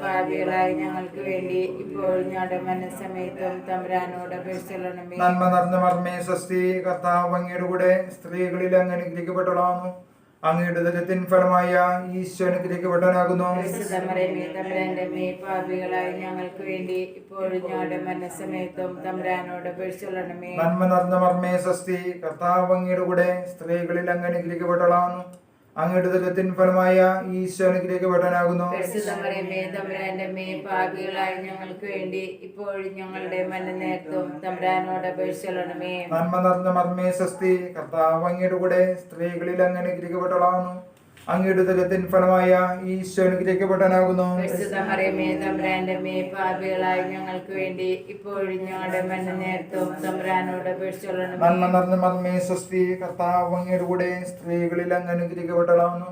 പാപികളായി ഞങ്ങൾക്ക് വേണ്ടി ഇപ്പോൾ ഞങ്ങളുടെ മനസ്സമയത്തും തമ്പുരാനോട് അപേക്ഷിച്ചൊള്ളണമേ നന്മ നടന്ന മർമ്മേ സ്വസ്തി കർത്താവ് അങ്ങയുടെ കൂടെ സ്ത്രീകളിൽ അങ്ങ് അനുഗ്രഹിക്കപ്പെട്ടളാവുന്നു അങ്ങയുടെ ദുരിതത്തിൻ ഫലമായ ഈശ്വരനത്തിലേക്ക് പാപികളായി ഞങ്ങൾക്ക് വേണ്ടി ഇപ്പോൾ ഞങ്ങളുടെ മനസ്സമയത്തും തമ്പുരാനോട് അപേക്ഷിച്ചൊള്ളണമേ നന്മ നടന്ന മർമ്മേ സ്വസ്തി കർത്താവ് അങ്ങയുടെ കൂടെ സ്ത്രീകളിൽ അങ്ങനെ അനുഗ്രഹിക്കപ്പെട്ടളാവുന്നു അങ്ങയുടെ ദുരിതത്തിൻ ഫലമായ ഈശ്വരനിലേക്ക് പെടാനാകുന്നു പാപികളായി ഞങ്ങൾക്ക് വേണ്ടി ഇപ്പോഴും ഞങ്ങളുടെ മനനേരത്തും തമ്പുരാനോട് നന്മ നിറഞ്ഞ മർമ്മേ സ്വസ്തി കർത്താവ് അങ്ങയുടെ കൂടെ സ്ത്രീകളിൽ അങ്ങനെ അനുഗ്രഹിക്കപ്പെട്ടളാവുന്നു അങ്ങയുടെ തലത്തിൻ ഫലമായ ഈശോ പാപികളായി ഞങ്ങൾക്ക് വേണ്ടി ഇപ്പോഴും ഞങ്ങളുടെ തമ്പുരാനോട് അപേക്ഷിച്ചൊള്ളണമേ നന്മ നിറഞ്ഞ മർമ്മേ സ്വസ്തി കർത്താവ് അങ്ങയുടെ കൂടെ സ്ത്രീകളിൽ അങ്ങ് അനുഗ്രഹിക്കപ്പെട്ടളാവുന്നു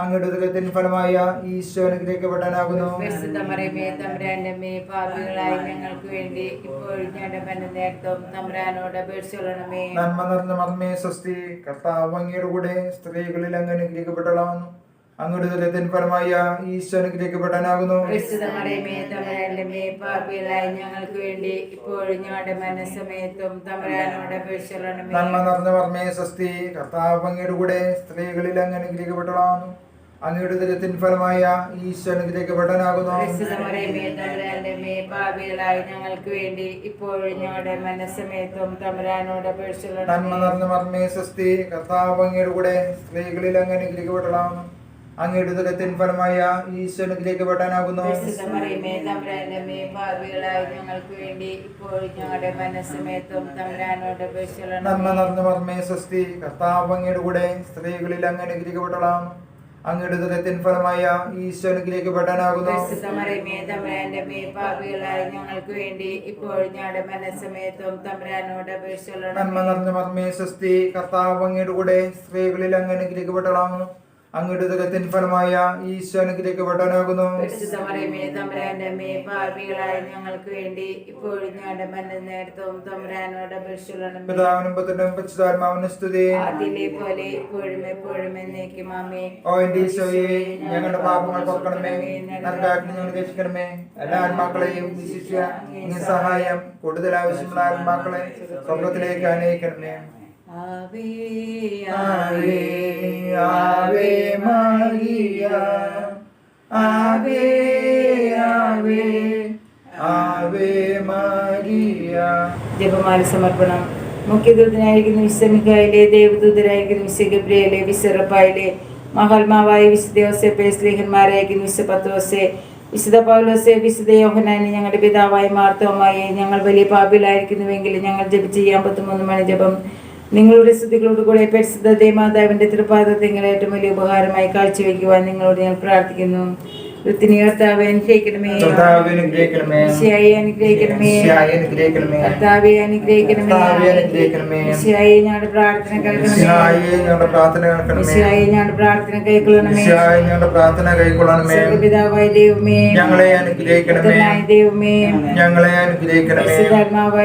അങ്ങയുടെ ദുരിതത്തിൻ ഫലമായ ഈശോ അനുഗ്രഹിക്കപ്പെടാനാകുന്നു. പരിശുദ്ധമറിയമേ തമ്പുരാന്റെ മേ പാപികളായി ഞങ്ങൾക്ക് വേണ്ടി ഇപ്പോഴും ഞങ്ങളുടെ മനനേരത്തും തമ്പുരാനോട് അപേക്ഷിച്ചൊള്ളണമേ നന്മ നിറഞ്ഞ മർമ്മേ സ്വസ്തി കർത്താവ് അങ്ങയുടെ കൂടെ സ്ത്രീകളിൽ അങ്ങ് അനുഗ്രഹിക്കപ്പെട്ടളാവുന്നു അങ്ങയുടെ ദുരിതത്തിന് ഫലമായ ഈശോ അനുഗ്രഹിക്കപ്പെടാനാകുന്നു. പാപികളായി ഞങ്ങൾക്ക് വേണ്ടി ഇപ്പോഴും ഞങ്ങളുടെ മനസ്സമയത്തും തമ്പുരാനോട് അപേക്ഷിച്ചൊള്ളണമേ നന്മ നിറഞ്ഞ മർമ്മേ സ്വസ്തി കർത്താവ് അങ്ങയുടെ കൂടെ സ്ത്രീകളിൽ അങ്ങ് അനുഗ്രഹിക്കപ്പെട്ടളാവുന്നു അങ്ങയുടെ ദുരിതത്തിൻ ഫലമായ ഈശ്വരനിലേക്ക് മേ ഞങ്ങൾക്ക് വേണ്ടി ഇപ്പോഴും ഞങ്ങളുടെ മനസ്സമയത്തും തമ്പുരാനോട് നന്മ അപേക്ഷിച്ചൊള്ളണമേ നിറഞ്ഞ മർമ്മേ സ്വസ്തി കർത്താവ് അങ്ങയുടെ കൂടെ സ്ത്രീകളിൽ അങ്ങ് അനുഗ്രഹിക്കപ്പെട്ടളാവുന്നു അങ്ങയുടെ ദുരത്തിൻ ഫലമായ ഈശോ അനുഗ്രഹിക്കപ്പെടാനാകുന്നു ഞങ്ങൾക്ക് വേണ്ടി ഇപ്പോഴും ഞങ്ങളുടെ തമ്പുരാനോട് നന്മ നിറഞ്ഞ മർമ്മേ സ്വസ്തി കർത്താവ് അങ്ങയുടെ കൂടെ സ്ത്രീകളിൽ അങ്ങ് അനുഗ്രഹിക്കപ്പെട്ടളാവുന്നു അങ്ങയുടെ ദുരിതത്തിൻ ഫലമായ ഈശ്വരനിലേക്ക് പെടാനാകുന്നു. ഞങ്ങൾക്ക് വേണ്ടി ഇപ്പോൾ ഞങ്ങളുടെ മനസ്സമയത്തും തമ്പുരാനോട് അപേക്ഷിച്ചൊള്ളണമേ നന്മ നിറഞ്ഞ മർമ്മേ സ്വസ്തി കർത്താവ് അങ്ങയുടെ കൂടെ സ്ത്രീകളിൽ അങ്ങനെ അനുഗ്രഹിക്കപ്പെട്ടളാവുന്നു അങ്ങയുടെ ദുഃഖത്തിൻ ഫലമായ ഈശ്വരനത്തിലേക്ക് പാപികളായ ഞങ്ങൾക്ക് വേണ്ടി ഇപ്പോഴും പിതാവിനും പുത്രനും സ്തുതി. പോലെ ഇപ്പോഴും എപ്പോഴും എന്നേക്കും ആമേ ഓ എന്റെ ഈശോയെ ഞങ്ങളുടെ പാപങ്ങൾ പൊക്കണമേ നരകാഗ്നി ഞങ്ങൾ രക്ഷിക്കണമേ എല്ലാ ആത്മാക്കളെയും വിശിഷ്യ സഹായം കൂടുതൽ ആവശ്യമുള്ള ആത്മാക്കളെ സ്വർഗത്തിലേക്ക് അനയിക്കണമേ ആവേ ആവേ ആവേ Maria. Ave, Ave, ആവേ Maria. ജപമാല സമർപ്പണം മുഖ്യദൂതനായിരിക്കുന്ന വിശ്വമിക്കായിലെ ദേവദൂതനായിരിക്കുന്ന വിശ്വ ഗബ്രിയയിലെ വിശ്വറപ്പായിലെ മഹാത്മാവായ വിശുദ്ധ യോസെപ്പെ സ്ലീഹന്മാരായിരിക്കുന്ന വിശ്വ പത്തോസെ വിശുദ്ധ പൗലോസെ വിശുദ്ധ യോഹനാനി ഞങ്ങളുടെ പിതാവായ മാർത്തോമായി ഞങ്ങൾ വലിയ പാപിലായിരിക്കുന്നുവെങ്കിൽ ഞങ്ങൾ ജപിച്ച് ചെയ്യാൻ പത്തുമൂന്ന് മണി ജപം നിങ്ങളുടെ സ്തുതികളോട് കൂടെ പരിശുദ്ധ ദേമാതാവിന്റെ തൃപാദത്തെ നിങ്ങൾ ഏറ്റവും വലിയ ഉപകാരമായി കാഴ്ചവെക്കുവാൻ നിങ്ങളോട് ഞാൻ പ്രാർത്ഥിക്കുന്നു. കർത്താവെ അനുഗ്രഹിക്കണമേ. അനുഗ്രഹിക്കണമേ. കർത്താവെ അനുഗ്രഹിക്കണമേ. ഞങ്ങളുടെ പ്രാർത്ഥന കേൾക്കണമേ. ഈശോയെ ഞങ്ങളുടെ പ്രാർത്ഥന ഞങ്ങളുടെ പ്രാർത്ഥന കൈക്കൊള്ളണമേ ഈശോയെ ഞങ്ങളുടെ പ്രാർത്ഥന കൈക്കൊള്ളണമേ പിതാവായ ദൈവമേ. ഞങ്ങളെ അനുഗ്രഹിക്കണമേ. ദൈവമേ. ഞങ്ങളെ അനുഗ്രഹിക്കണമേ.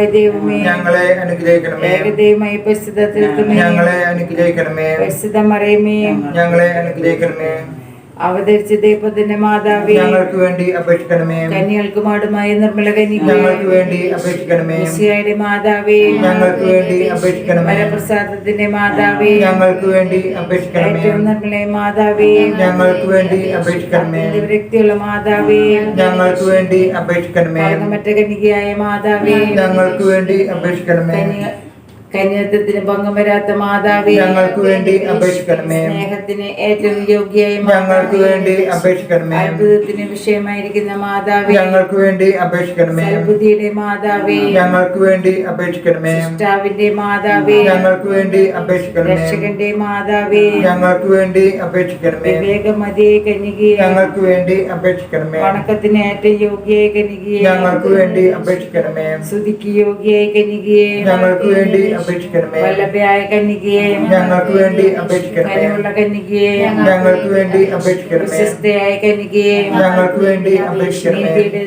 ദൈവമേ. ഞങ്ങളെ അനുഗ്രഹിക്കണമേ. ഏകദൈവമായി പരിശുദ്ധ തീർത്ഥമേ ഞങ്ങളെ അനുഗ്രഹിക്കണമേ. പരിശുദ്ധ മറിയമേ. ഞങ്ങളെ അനുഗ്രഹിക്കണമേ. അവതരിച്ച ദൈവത്തിന്റെ മാതാവേ ഞങ്ങൾക്ക് വേണ്ടി അപേക്ഷിക്കണമേ. കന്യകൾക്ക് മാടുമായ നിർമ്മല കന്യ ഞങ്ങൾക്ക് വേണ്ടി അപേക്ഷിക്കണമേ. ഈശോയുടെ മാതാവേ ഞങ്ങൾക്ക് വേണ്ടി അപേക്ഷിക്കണമേ. വരപ്രസാദത്തിന്റെ മാതാവേ ഞങ്ങൾക്ക് വേണ്ടി അപേക്ഷിക്കണമേ. ഏറ്റവും നിർമ്മല മാതാവേ ഞങ്ങൾക്ക് വേണ്ടി അപേക്ഷിക്കണമേ. വ്യക്തിയുള്ള മാതാവേ ഞങ്ങൾക്ക് വേണ്ടി അപേക്ഷിക്കണമേ. മറ്റ കന്യകയായ മാതാവേ ഞങ്ങൾക്ക് വേണ്ടി അപേക്ഷിക്കണമേ. കന്യത്വത്തിന് ഭംഗം വരാത്ത മാതാവേ ഞങ്ങൾക്ക് വേണ്ടി അപേക്ഷിക്കണമേ. സ്നേഹത്തിന് ഏറ്റവും യോഗ്യമായി ഞങ്ങൾക്ക് വേണ്ടി അപേക്ഷിക്കണമേ. അത്ഭുതത്തിന് വിഷയമായിരിക്കുന്ന മാതാവേ ഞങ്ങൾക്ക് വേണ്ടി അപേക്ഷിക്കണമേ. ബുദ്ധിയുടെ മാതാവേ ഞങ്ങൾക്ക് വേണ്ടി അപേക്ഷിക്കണമേ. സ്റ്റാവിന്റെ മാതാവേ ഞങ്ങൾക്ക് വേണ്ടി അപേക്ഷിക്കണമേ. രക്ഷകന്റെ മാതാവേ ഞങ്ങൾക്ക് വേണ്ടി അപേക്ഷിക്കണമേ. വിവേകമതിയെ കന്യകയെ ഞങ്ങൾക്ക് വേണ്ടി അപേക്ഷിക്കണമേ. വണക്കത്തിന് ഏറ്റവും യോഗ്യയെ കന്യകയെ ഞങ്ങൾക്ക് വേണ്ടി അപേക്ഷിക്കണമേ. സ്തുതിക്ക് യോഗ്യയെ കന്യകയെ ഞങ്ങൾക്ക് വേണ്ടി അപേക്ഷിക്കണമേ. വല്ലഭയായ കന്യകയെ ഞങ്ങൾക്ക് വേണ്ടി അപേക്ഷിക്കണമേ. കനിവുള്ള കന്യകയെ ഞങ്ങൾക്ക് വേണ്ടി അപേക്ഷിക്കണമേ. വിശ്വസ്തയായ കന്യകയെ ഞങ്ങൾക്ക് വേണ്ടി അപേക്ഷിക്കണമേ. നീതിയുടെ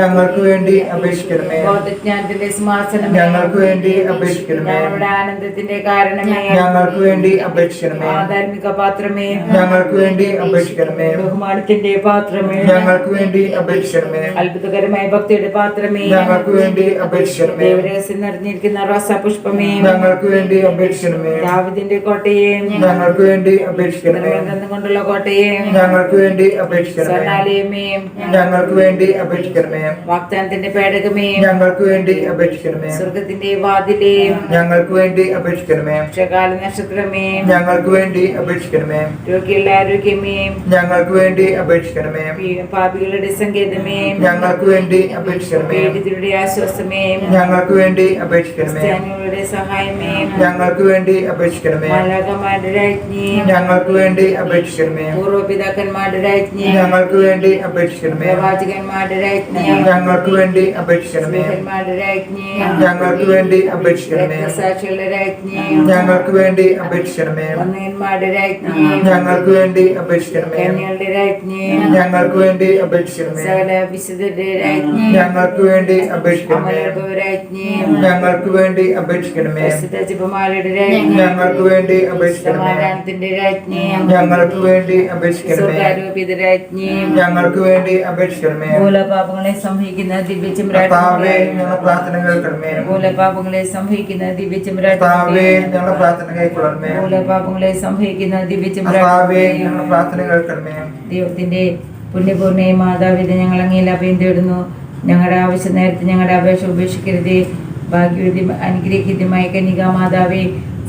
ഞങ്ങൾക്ക് വേണ്ടി അപേക്ഷിക്കണമേ. ബോധജ്ഞാനത്തിന്റെ സിംഹാസനമേ. ഞങ്ങൾക്ക് വേണ്ടി അപേക്ഷിക്കണമേ. ഞങ്ങളുടെ ആനന്ദത്തിന്റെ കാരണമേ. ഞങ്ങൾക്ക് വേണ്ടി അപേക്ഷിക്കണമേ. ആധാർമിക പാത്രമേ. ഞങ്ങൾക്ക് വേണ്ടി അപേക്ഷിക്കണമേ. ബഹുമാനത്തിന്റെ പാത്രമേ. ഞങ്ങൾക്ക് വേണ്ടി അപേക്ഷിക്കണമേ. അത്ഭുതകരമായ ഭക്തിയുടെ പാത്രമേ. ഞങ്ങൾക്ക് വേണ്ടി അപേക്ഷിക്കണമേ. ദൈവരഹസ്യം നിറഞ്ഞിരിക്കുന്ന റോസാ പുഷ്പമേ ഞങ്ങൾക്ക് വേണ്ടി അപേക്ഷിക്കണമേ ദാവിദിന്റെ കോട്ടയെ ഞങ്ങൾക്ക് വേണ്ടി അപേക്ഷിക്കണമേ കൊണ്ടുള്ള കോട്ടയെ ഞങ്ങൾക്ക് വേണ്ടി അപേക്ഷിക്കണമേ ഞങ്ങൾക്ക് വേണ്ടി അപേക്ഷിക്കണമേ വാഗ്ദാനത്തിന്റെ പേടകമേ ഞങ്ങൾക്ക് വേണ്ടി അപേക്ഷിക്കണമേ സ്വർഗത്തിന്റെ വാതിലേ ഞങ്ങൾക്ക് വേണ്ടി അപേക്ഷിക്കണമേ ഉഷകാല നക്ഷത്രമേ ഞങ്ങൾക്ക് വേണ്ടി അപേക്ഷിക്കണമേ രോഗികളുടെ ആരോഗ്യമേ ഞങ്ങൾക്ക് വേണ്ടി അപേക്ഷിക്കണമേ പാപികളുടെ സങ്കേതമേ ഞങ്ങൾക്ക് വേണ്ടി അപേക്ഷിക്കണമേ പീഡിതരുടെ ആശ്വാസമേ ഞങ്ങൾക്ക് വേണ്ടി അപേക്ഷിക്കണമേ ക്രിസ്ത്യാനികളുടെ സഹായമേ ഞങ്ങൾക്ക് വേണ്ടി അപേക്ഷിക്കണമേ. മാലാകമാരുടെ രാജ്ഞിയെ ഞങ്ങൾക്ക് വേണ്ടി അപേക്ഷിക്കണമേ. പൂർവപിതാക്കന്മാരുടെ രാജ്ഞിയെ ഞങ്ങൾക്ക് വേണ്ടി അപേക്ഷിക്കണമേ. പ്രവാചകന്മാരുടെ രാജ്ഞിയെ ഞങ്ങൾക്ക് വേണ്ടി അപേക്ഷിക്കണമേ. സ്നേഹന്മാരുടെ രാജ്ഞിയെ ഞങ്ങൾക്ക് വേണ്ടി അപേക്ഷിക്കണമേ. രക്തസാക്ഷികളുടെ രാജ്ഞിയെ ഞങ്ങൾക്ക് വേണ്ടി അപേക്ഷിക്കണമേ. വന്നയന്മാരുടെ രാജ്ഞിയെ ഞങ്ങൾക്ക് വേണ്ടി അപേക്ഷിക്കണമേ. കന്യകളുടെ രാജ്ഞിയെ ഞങ്ങൾക്ക് വേണ്ടി അപേക്ഷിക്കണമേ. സകല വിശുദ്ധരുടെ രാജ്ഞിയെ ഞങ്ങൾക്ക് വേണ്ടി അപേക്ഷിക്കണമേ. അമലഭവ രാജ്ഞി ഞങ്ങൾക്ക് വേണ്ടി അപേക്ഷിക്കണമേ. ഞങ്ങൾക്ക് വേണ്ടി അപേക്ഷിക്കണമേ. ഞങ്ങൾക്ക് വേണ്ടി അപേക്ഷിക്കണമേ. ഞങ്ങൾക്ക് വേണ്ടി അപേക്ഷിക്കണമേ. മൂലപാപങ്ങളെ സംഭവിക്കുന്ന ദിവ്യചിമ്രാജ്ഞി ഞങ്ങളുടെ പ്രാർത്ഥന കേൾക്കണമേ. മൂലപാപങ്ങളെ സംഭവിക്കുന്ന ദിവ്യചിമ്രാജ്ഞി ഞങ്ങളുടെ പ്രാർത്ഥന കേൾക്കണമേ. മൂലപാപങ്ങളെ സംഭവിക്കുന്ന ദിവ്യചിമ്രാജ്ഞി ഞങ്ങളുടെ പ്രാർത്ഥന കേൾക്കണമേ. ദൈവത്തിന്റെ പുണ്യപൂർണയും മാതാപിതാ ഞങ്ങൾ അങ്ങയിൽ അഭയം തേടുന്നു. ഞങ്ങളുടെ ആവശ്യം നേരത്തെ ഞങ്ങളുടെ അപേക്ഷ ഉപേക്ഷിക്കരുതേ. ഭാഗ്യവതി അനുഗ്രഹീതമായ കന്യക മാതാവേ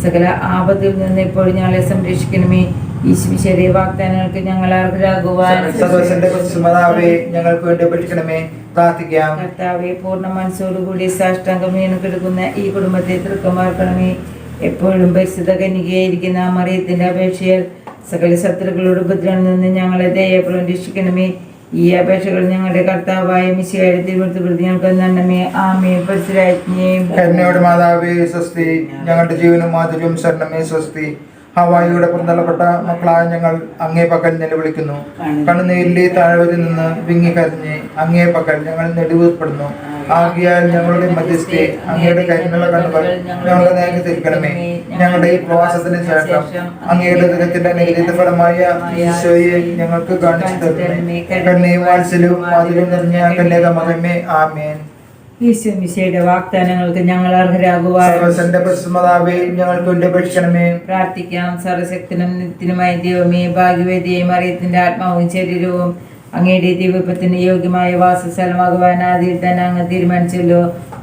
സകല ആപത്തിൽ നിന്ന് ഇപ്പോൾ ഞങ്ങളെ സംരക്ഷിക്കണമേ. ഈശ്വരീയ വാഗ്ദാനങ്ങൾക്ക് ഞങ്ങൾ അർഹരാകുവാൻ ഞങ്ങൾക്ക് വേണ്ടി അപേക്ഷിക്കണമേ പ്രാർത്ഥിക്കാം. കർത്താവെ പൂർണ മനസ്സോടുകൂടി സാഷ്ടാംഗം വീണ് കിടക്കുന്ന ഈ കുടുംബത്തെ തൃക്കമാർക്കണമേ. എപ്പോഴും പരിശുദ്ധ കനികയായിരിക്കുന്ന മറിയത്തിന്റെ അപേക്ഷയാൽ സകല ശത്രുക്കളുടെ ഉപദ്രവം നിന്ന് ഞങ്ങളെ ദയപ്പുറം രക്ഷിക്കണമേ. ഈ അപേക്ഷകൾ ഞങ്ങളുടെ കർത്താവായ തിരുവനന്തപുരത്ത് ഞങ്ങൾക്ക് ആമേ മാതാവേ സ്വസ്തി. ഞങ്ങളുടെ ജീവനും മാധുര്യവും ശരണമേ സ്വസ്തി. ഹവായിയുടെ പുറന്തള്ളപ്പെട്ട മക്കളായ ഞങ്ങൾ അങ്ങേ പക്കൽ നിലവിളിക്കുന്നു. കണ്ണുനീരിലെ താഴ്വരിൽ നിന്ന് വിങ്ങി കരഞ്ഞ് അങ്ങേ പക്കൽ ഞങ്ങൾ നെടുവപ്പെടുന്നു ആകിയാൽ ഞങ്ങളുടെ മധ്യസ്ഥ അങ്ങയുടെ കരുണുള്ള കണ്ണുകൾ ഞങ്ങളുടെ നേരെ തിരിക്കണമേ. ഞങ്ങളുടെ ഈ പ്രവാസത്തിന് ശേഷം അങ്ങയുടെ ദുരത്തിന്റെ ഫലമായ ഈശോയെ ഞങ്ങൾക്ക് കാണിച്ചു തരണമേ. കണ്ണയും വാത്സല്യവും മാതിരും നിറഞ്ഞ കന്യക മകമേ ആമേൻ. ഈശോ മിശയുടെ വാഗ്ദാനങ്ങൾക്ക് ഞങ്ങൾ അർഹരാകുവാൻ സർവസന്റെ പ്രസുമതാവേ ഞങ്ങൾക്ക് വേണ്ടി പ്രാർത്ഥിക്കാം. സർവശക്തനും നിത്യനുമായ ദൈവമേ ഭാഗ്യവേദിയെയും അറിയത്തിന്റെ ആത്മാവും ശരീരവും അങ്ങയുടെ ദിവ്യപ്പത്തിന് യോഗ്യമായ വാസസ്ഥലമാകുവാൻ ആദ്യം തന്നെ അങ്ങ് തീരുമാനിച്ചല്ലോ.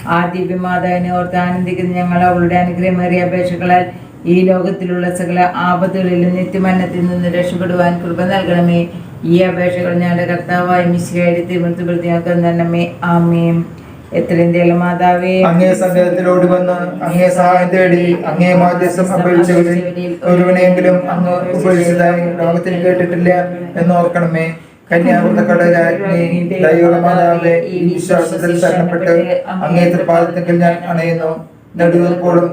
ആ ദിവ്യമാതാവിനെ ഓർത്ത് ആനന്ദിക്കുന്ന ഞങ്ങൾ അവളുടെ അനുഗ്രഹമേറിയ അപേക്ഷകളാൽ ഈ ലോകത്തിലുള്ള സകല ആപത്തുകളിലും നിത്യമരണത്തിൽ നിന്ന് രക്ഷപ്പെടുവാൻ കൃപ നൽകണമേ. ഈ അപേക്ഷകൾ ഞങ്ങളുടെ കർത്താവായ മിശ്രയുടെ തിരുമൃത്തുപ്പെടുത്തി ഞങ്ങൾക്ക് തന്നമേ ആമേം അങ്ങേ അങ്ങേ അങ്ങേ ഒരുവനെങ്കിലും അങ്ങ് ഉപേക്ഷിച്ചതായി ലോകത്തിൽ കേട്ടിട്ടില്ല എന്ന് രാജ്ഞി ദൈവ ഈ വിശ്വാസത്തിൽ ശരണപ്പെട്ട് അങ്ങേ തൃപ്പാദത്തിൽ ഞാൻ അണയുന്നു. നെടുവീർപ്പോടും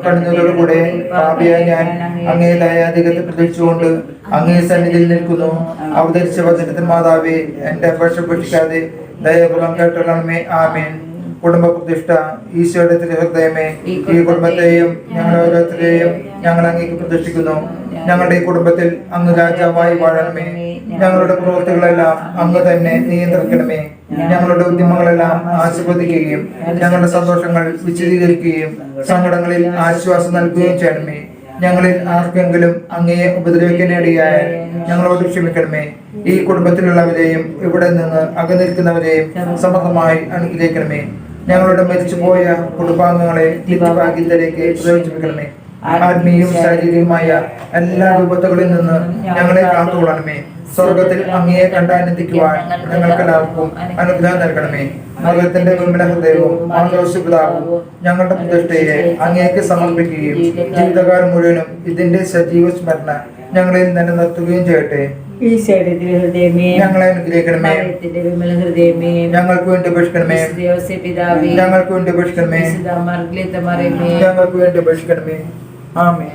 പാപിയായ ഞാൻ അങ്ങേ ദയാധികത്തെ പ്രതീക്ഷിച്ചുകൊണ്ട് അങ്ങേ സന്നിധിയിൽ നിൽക്കുന്നു. അവതരിച്ച വചനത്തിൽ മാതാവേ എന്റെ അപേക്ഷ ഉപേക്ഷിക്കാതെ ദയപുറം കേട്ടോളണമേ. ആമേൻ. കുടുംബ പ്രതിഷ്ഠ ഈശോയുടെ തിരുഹൃദയമേ ഈ കുടുംബത്തെയും ഞങ്ങൾ ഓരോരുത്തരെയും ഞങ്ങൾ അങ്ങേക്ക് പ്രതിഷ്ഠിക്കുന്നു ഞങ്ങളുടെ ഈ കുടുംബത്തിൽ അങ്ങ് രാജാവായി വാഴണമേ. ഞങ്ങളുടെ പ്രവൃത്തികളെല്ലാം അങ്ങ് തന്നെ നിയന്ത്രിക്കണമേ. ഞങ്ങളുടെ ഉദ്യമങ്ങളെല്ലാം ആസ്വദിക്കുകയും ഞങ്ങളുടെ സന്തോഷങ്ങൾ വിശദീകരിക്കുകയും സങ്കടങ്ങളിൽ ആശ്വാസം നൽകുകയും ചെയ്യണമേ. ഞങ്ങളിൽ ആർക്കെങ്കിലും അങ്ങയെ ഉപദ്രവിക്കാനിടയായാൽ ഞങ്ങളോട് ക്ഷമിക്കണമേ. ഈ കുടുംബത്തിലുള്ളവരെയും ഇവിടെ നിന്ന് അകന്നിരിക്കുന്നവരെയും സമർത്ഥമായി അനുഗ്രഹിക്കണമേ. ഞങ്ങളുടെ മരിച്ചുപോയ കുടുംബാംഗങ്ങളെ ഭാഗ്യത്തിലേക്ക് പ്രയോജിപ്പിക്കണമേ ആത്മീയവും ശാരീരികവുമായ എല്ലാ വിപത്തുകളിൽ നിന്ന് ഞങ്ങളെ കാത്തുകൊള്ളണമേ. സ്വർഗത്തിൽ അങ്ങയെ കണ്ടാനന്ദിക്കുവാൻ ഞങ്ങൾക്കെല്ലാവർക്കും അനുഗ്രഹം നൽകണമേ. മകത്തിന്റെ വിമല ഹൃദയവും ഞങ്ങളുടെ പ്രതിഷ്ഠയെ അങ്ങേക്ക് സമർപ്പിക്കുകയും ജീവിതകാലം മുഴുവനും ഇതിന്റെ സജീവ സ്മരണ ഞങ്ങളെ നിലനിർത്തുകയും ചെയ്യട്ടെ. ഈശോയുടെ തിരുഹൃദയമേ ഞങ്ങളെ അനുഗ്രഹിക്കണമേ. മറിയത്തിന്റെ വിമല ഹൃദയമേ ഞങ്ങൾക്ക് വേണ്ടി ഭക്ഷിക്കണമേ പിതാവേ ഞങ്ങൾക്ക് വേണ്ടി ഭക്ഷിക്കണമേ മറിയമേ ഞങ്ങൾക്ക് വേണ്ടി ആമേ